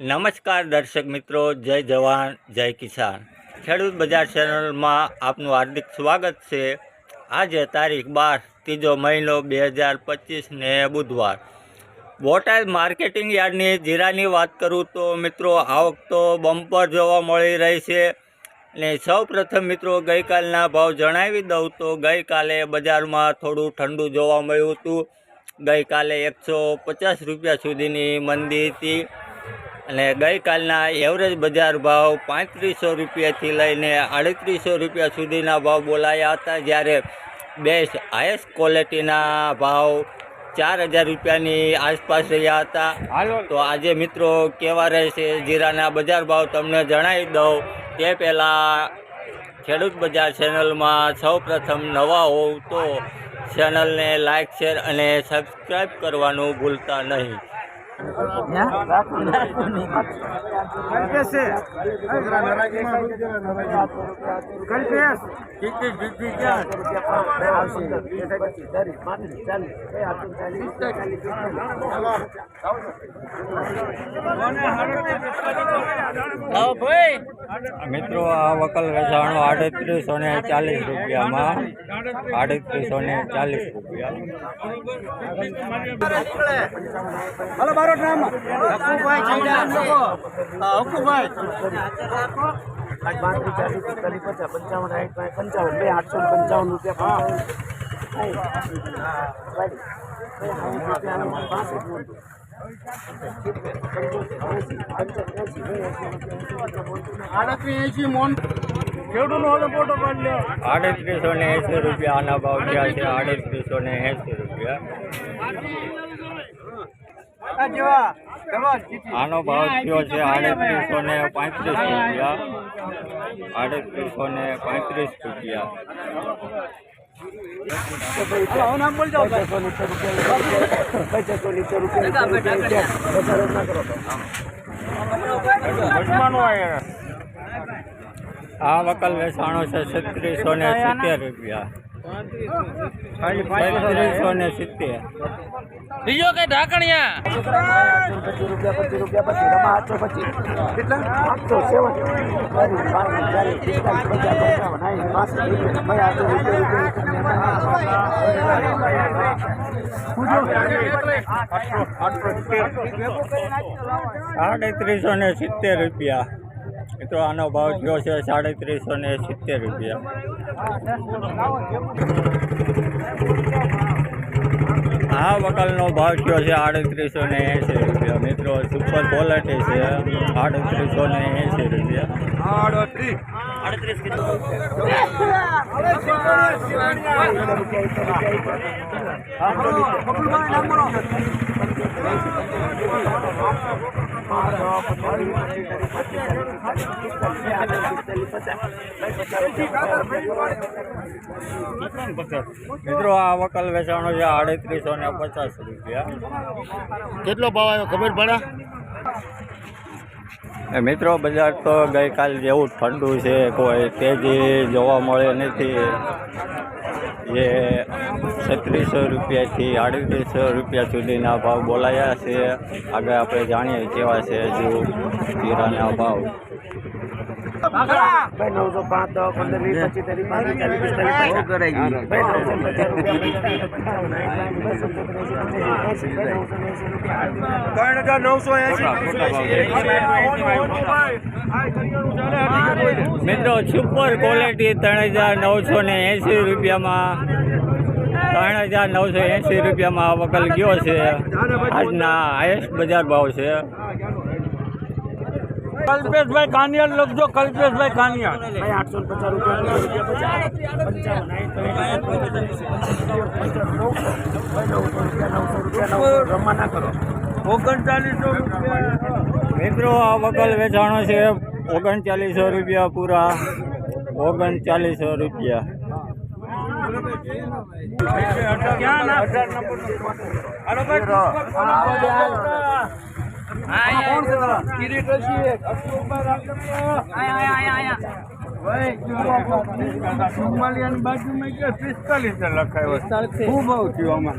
નમસ્કાર દર્શક મિત્રો, જય જવાન, જય કિસાન. ખેડૂત બજાર ચેનલમાં આપનું હાર્દિક સ્વાગત છે. આજે તારીખ બાર, ત્રીજો મહિનો બે હજાર પચીસને બુધવાર. બોટાદ માર્કેટિંગ યાર્ડની જીરાની વાત કરું તો મિત્રો, આવક તો બમ્પર જોવા મળી રહી છે. ને સૌ પ્રથમ મિત્રો, ગઈકાલના ભાવ જણાવી દઉં તો ગઈકાલે બજારમાં થોડું ઠંડુ જોવા મળ્યું હતું. ગઈકાલે એકસો પચાસ રૂપિયા સુધીની મંદી હતી. અને ગઈકાલના એવરેજ બજાર ભાવ પાંત્રીસો રૂપિયાથી લઈને આડત્રીસો રૂપિયા સુધીના ભાવ બોલાયા હતા જ્યારે બેસ્ટ હાઈએસ્ટ ક્વોલિટીના ભાવ ચાર હજાર રૂપિયાની આસપાસ રહ્યા હતા. તો આજે મિત્રો કેવા રહેશે? જીરાના બજાર ભાવ તમને જણાવી દઉં તે પહેલાં ખેડૂત બજાર ચેનલમાં સૌ પ્રથમ નવા હોવ તો ચેનલને લાઇક શેર અને સબસ્ક્રાઈબ કરવાનું ભૂલતા નહીં. મિત્રો આ વકલ વેચાણ આડત્રીસો ને ચાલીસ રૂપિયામાં આડત્રીસો ને ચાલીસ રૂપિયા. હલો મારો નામ હકુભાઈ હકુભાઈ પિસ્તાલીસ પચાસ પંચાવન પાંચ પંચાવન બે આઠસો પંચાવન રૂપિયા આડત્રીસ એસી આડત્રીસો ને એંસી રૂપિયા આના ભાવ થયા છે આડત્રીસો ને એંસી રૂપિયા. આનો ભાવ થયો છે આડત્રીસો ને પાંત્રીસ રૂપિયા. આડત્રીસો ને પાંત્રીસ રૂપિયા. આ વકલ વેચાણો છે છત્રીસો ને સિત્તેર રૂપિયા. ને સિત્તેર બીજો કઈ ઢાકણિયા? રૂપિયા પચીસ રૂપિયા પચીસ સાડત્રીસો ને સિત્તેર રૂપિયા. મિત્રો, આનો ભાવ થયો છે સાડત્રીસો ને સિત્તેર રૂપિયા. આ વકલનો ભાવ થયો છે? આડત્રીસો ને એંસી રૂપિયા. મિત્રો સુપર ક્વોલિટી છે. આડત્રીસો ને એંસી રૂપિયા. મિત્રો આ વકલ વેચાણો છે આડત્રીસો ને પચાસ રૂપિયા. કેટલો ભાવ આવ્યો ખબર પડે? એ મિત્રો બજાર તો ગઈકાલ જેવું જ ઠંડુ છે કોઈ તેજી જોવા મળે નથી. એ છત્રીસો રૂપિયાથી અડત્રીસો રૂપિયા સુધીના ભાવ બોલાયા છે. આગળ આપણે જાણીએ કેવા છે હજુ જીરાના ભાવ. મિત્રો સુપર ક્વોલિટી ત્રણ હજાર નવસો ને એંસી રૂપિયામાં ત્રણ હજાર નવસો એંસી રૂપિયામાં વકલ ગયો છે. આજના હાઈએસ્ટ બજાર ભાવ છે. કલ્પેશભાઈ કાનિયાર લખજો કલ્પેશભાઈ કાનિયાર ભાઈ આઠસો પચાસ રૂપિયા ના કરો. ઓગણચાલીસો મિત્રો આ વગલ વેચાણો છે ઓગણચાલીસો રૂપિયા પૂરા. ઓગણચાલીસો રૂપિયા. સુમાલિયાની બાજુમાં કે પિસ્તાલીસ લખાયો શું ભાવ થયો આમાં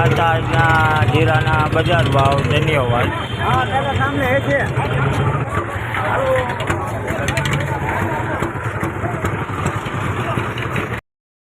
આ હતા આજના જીરાના બજાર ભાવ ધન્યવાદ.